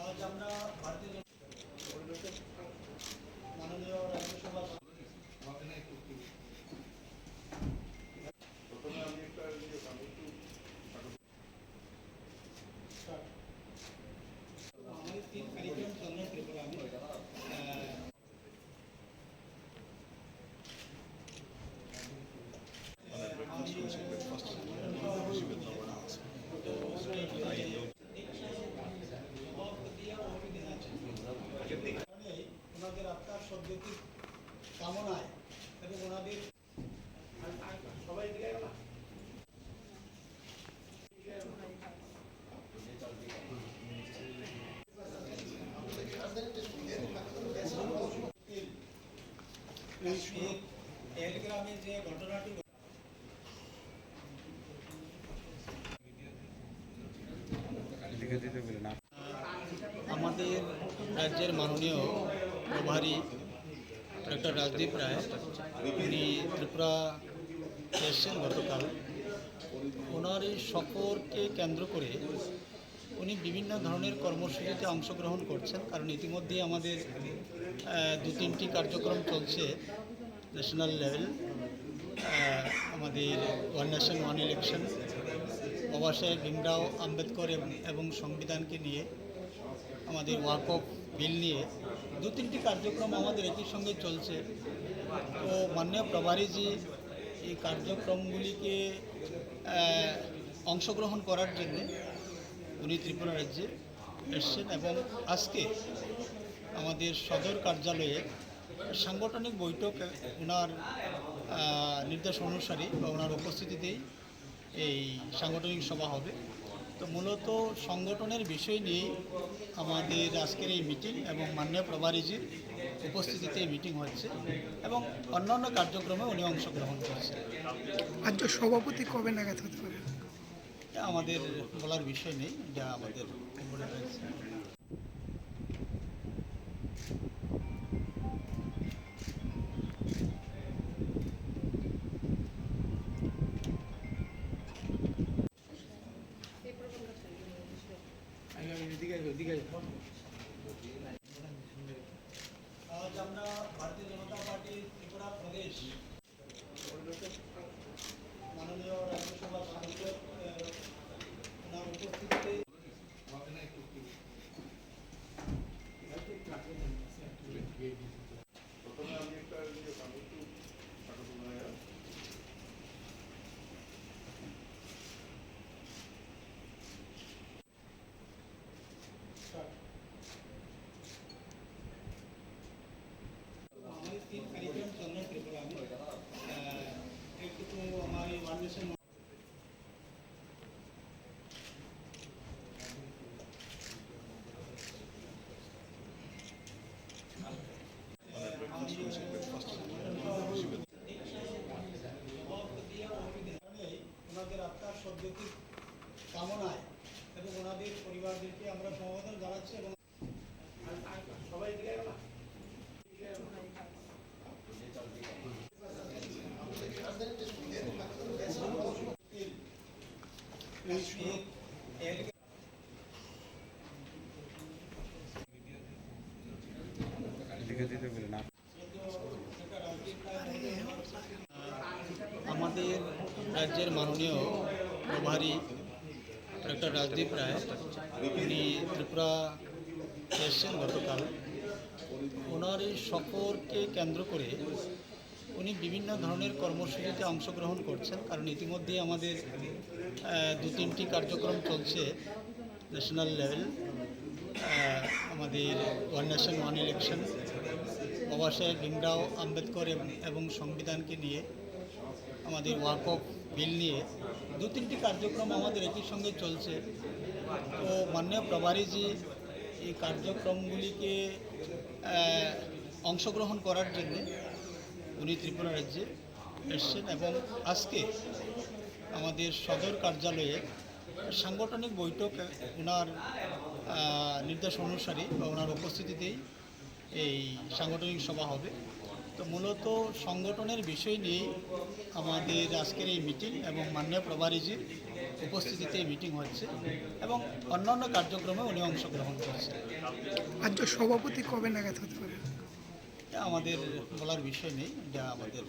আজ আমরা ভারতীয় আমাদের রাজ্যের মাননীয় প্রভারী ডক্টর রাজদীপ রায়, উনি ত্রিপুরা এসছেন গতকাল। ওনার এই সফরকে কেন্দ্র করে উনি বিভিন্ন ধরনের কর্মসূচিতে অংশগ্রহণ করছেন, কারণ ইতিমধ্যে আমাদের দু তিনটি কার্যক্রম চলছে ন্যাশনাল লেভেল আমাদের one nation one election Baba Saheb Bhimrao Ambedkar এবং- সংবিধানকে নিয়ে আমাদের ওয়াক অফ বিল নিয়ে দু তিনটি কার্যক্রম আমাদের একই সঙ্গে চলছে। তো মাননীয় প্রভারীজি, এই কার্যক্রমগুলিকে অংশগ্রহণ করার জন্য উনি ত্রিপুরা রাজ্যে এসছেন এবং আজকে আমাদের সদর কার্যালয়ে সাংগঠনিক বৈঠক ওনার নির্দেশ অনুসারে বা ওনার উপস্থিতিতেই এই সাংগঠনিক সভা হবে। তো মূলত সংগঠনের বিষয় নিয়ে আমাদের আজকের এই মিটিং এবং মাননীয় প্রভারীজির উপস্থিতিতে এই মিটিং হচ্ছে এবং অন্যান্য কার্যক্রমে উনি অংশগ্রহণ করছেন। রাজ্য সভাপতি কবে নাগাদ হতে পারে? আমাদের বলার বিষয় নেই যা আমাদের উপরে রয়েছে। আজ আমরা ভারতীয় জনতা পার্টি ত্রিপুরা প্রদেশ। ওনাদের আত্মার সদ্যতি কামনায় এবং ওনাদের পরিবারদেরকে আমরা সমবেদন জানাচ্ছি এবং আমাদের রাজ্যের মাননীয় প্রভারী ডক্টর রাজদীপ রায়, উনি ত্রিপুরা এসছেন গতকাল। ওনার এই সফরকে কেন্দ্র করে উনি বিভিন্ন ধরনের কর্মসূচিতে অংশগ্রহণ করছেন, কারণ ইতিমধ্যে আমাদের দু তিনটি কার্যক্রম চলছে ন্যাশনাল লেভেল আমাদের one nation one election Baba Saheb Bhimrao Ambedkar এবং সংবিধানকে নিয়ে আমাদের ওয়াক অফ বিল নিয়ে দু তিনটি কার্যক্রম আমাদের একই সঙ্গে চলছে। তো মাননীয় প্রভারীজি, এই কার্যক্রমগুলিকে অংশগ্রহণ করার জন্য উনি ত্রিপুরা রাজ্যে এসছেন এবং আজকে আমাদের সদর কার্যালয়ে সাংগঠনিক বৈঠক ওনার নির্দেশ অনুসারে বা ওনার উপস্থিতিতেই এই সাংগঠনিক সভা হবে। তো মূলত সংগঠনের বিষয় নিয়েই আমাদের আজকের এই মিটিং এবং মাননীয় প্রভারীজির উপস্থিতিতে এই মিটিং হচ্ছে এবং অন্যান্য কার্যক্রমে উনি অংশগ্রহণ করছেন। রাজ্য সভাপতি কবে নাগাদ হতে পারে? আমাদের বলার বিষয় নেই যা আমাদের